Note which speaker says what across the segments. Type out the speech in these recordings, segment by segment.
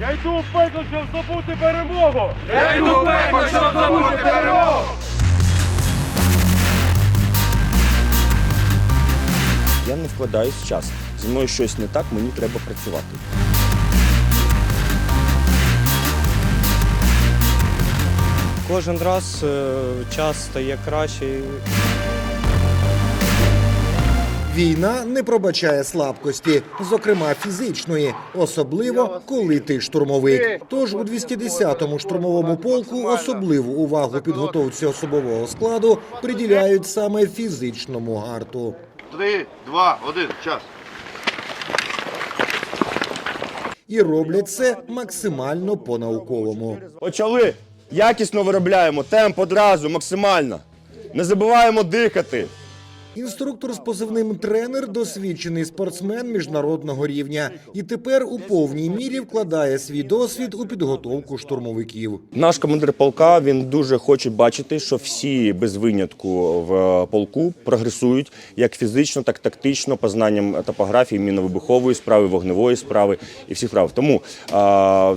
Speaker 1: Я йду у пекло, щоб здобути перемогу!
Speaker 2: Я йду в пекло, щоб здобути перемогу!
Speaker 3: Я не вкладаюсь в час. Зі мною щось не так, мені треба працювати.
Speaker 4: Кожен раз е, час стає краще.
Speaker 5: Війна не пробачає слабкості, зокрема фізичної, особливо коли ти штурмовик. Тож у 210-му штурмовому полку особливу увагу підготовці особового складу приділяють саме фізичному гарту.
Speaker 6: Три, два, один, час.
Speaker 5: І роблять це максимально по-науковому.
Speaker 3: Почали. Якісно виробляємо, темп одразу, максимально. Не забуваємо дихати.
Speaker 5: Інструктор з позивним тренер досвідчений спортсмен міжнародного рівня і тепер у повній мірі вкладає свій досвід у підготовку штурмовиків.
Speaker 3: Наш командир полка він дуже хоче бачити, що всі без винятку в полку прогресують як фізично, так тактично, по знанням топографії, міновибухової справи, вогневої справи і всіх прав. Тому а,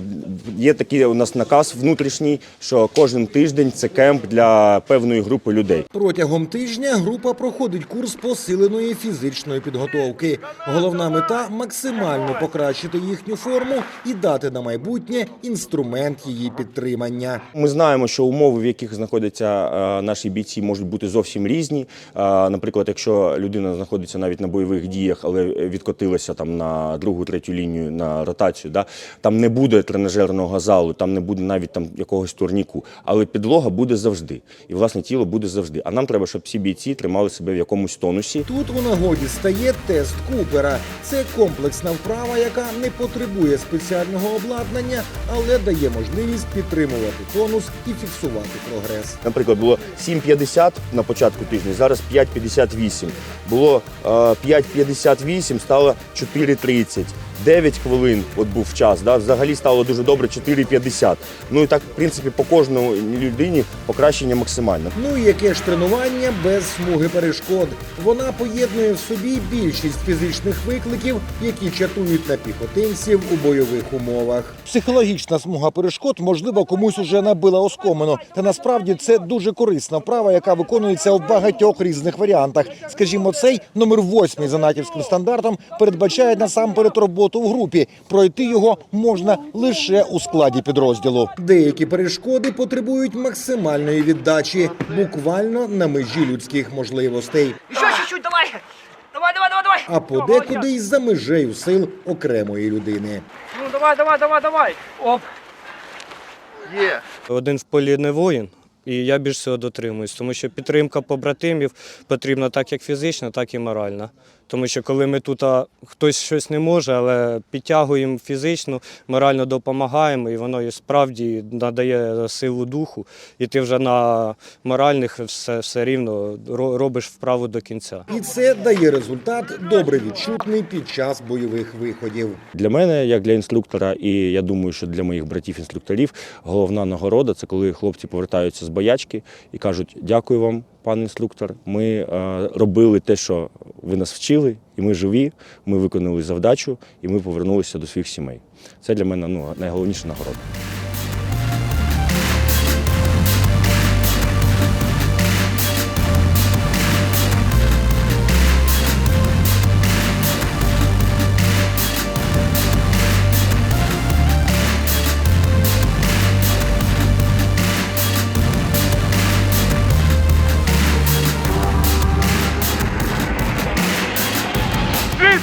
Speaker 3: є такий у нас наказ внутрішній, що кожен тиждень це кемп для певної групи людей.
Speaker 5: Протягом тижня група проходить курс посиленої фізичної підготовки. Головна мета максимально покращити їхню форму і дати на майбутнє інструмент її підтримання.
Speaker 3: Ми знаємо, що умови, в яких знаходяться е, наші бійці, можуть бути зовсім різні. Е, Наприклад, якщо людина знаходиться навіть на бойових діях, але відкотилася там на другу, третю лінію на ротацію, да, там не буде тренажерного залу, там не буде навіть там якогось турніку, але підлога буде завжди, і власне тіло буде завжди. А нам треба, щоб всі бійці тримали себе в якомусь тонусі.
Speaker 5: Тут у нагоді стає тест Купера. Це комплексна вправа, яка не потребує спеціального обладнання, але дає можливість підтримувати тонус і фіксувати прогрес.
Speaker 3: Наприклад, було 7,50 на початку тижня, зараз 5,58. Було е, 5,58, стало 4,30. 9 хвилин от був час, да? взагалі стало дуже добре 4,50. Ну і так, в принципі, по кожному людині покращення максимальне.
Speaker 5: Ну і яке ж тренування без смуги перешкод. Вона поєднує в собі більшість фізичних викликів, які чатують на піхотинців у бойових умовах. Психологічна смуга перешкод, можливо, комусь уже набила оскомину. Та насправді це дуже корисна вправа, яка виконується в багатьох різних варіантах. Скажімо, цей номер восьмий за натівським стандартом передбачає насамперед роботу в групі. Пройти його можна лише у складі підрозділу. Деякі перешкоди потребують максимальної віддачі, буквально на межі людських можливостей.
Speaker 2: Еще чуть-чуть, давай! Давай, давай, давай, давай!
Speaker 5: а подекуди й за межею сил окремої людини.
Speaker 2: Ну давай, давай, давай, давай! Оп!
Speaker 6: Є.
Speaker 4: Один в полі не воїн, і я більш всього дотримуюсь, тому що підтримка побратимів потрібна так як фізична, так і моральна. Тому що коли ми тут а, хтось щось не може, але підтягуємо фізично, морально допомагаємо, і воно і справді надає силу духу, і ти вже на моральних все, все рівно робиш вправу до кінця.
Speaker 5: І це дає результат добре відчутний під час бойових виходів.
Speaker 3: Для мене, як для інструктора, і я думаю, що для моїх братів-інструкторів, головна нагорода це коли хлопці повертаються з боячки і кажуть: дякую вам, пан інструктор. Ми е, робили те, що ви нас вчили, і ми живі. Ми виконали завдачу, і ми повернулися до своїх сімей. Це для мене ну, найголовніша нагорода.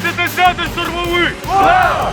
Speaker 1: 50-й штурмовий! Слава!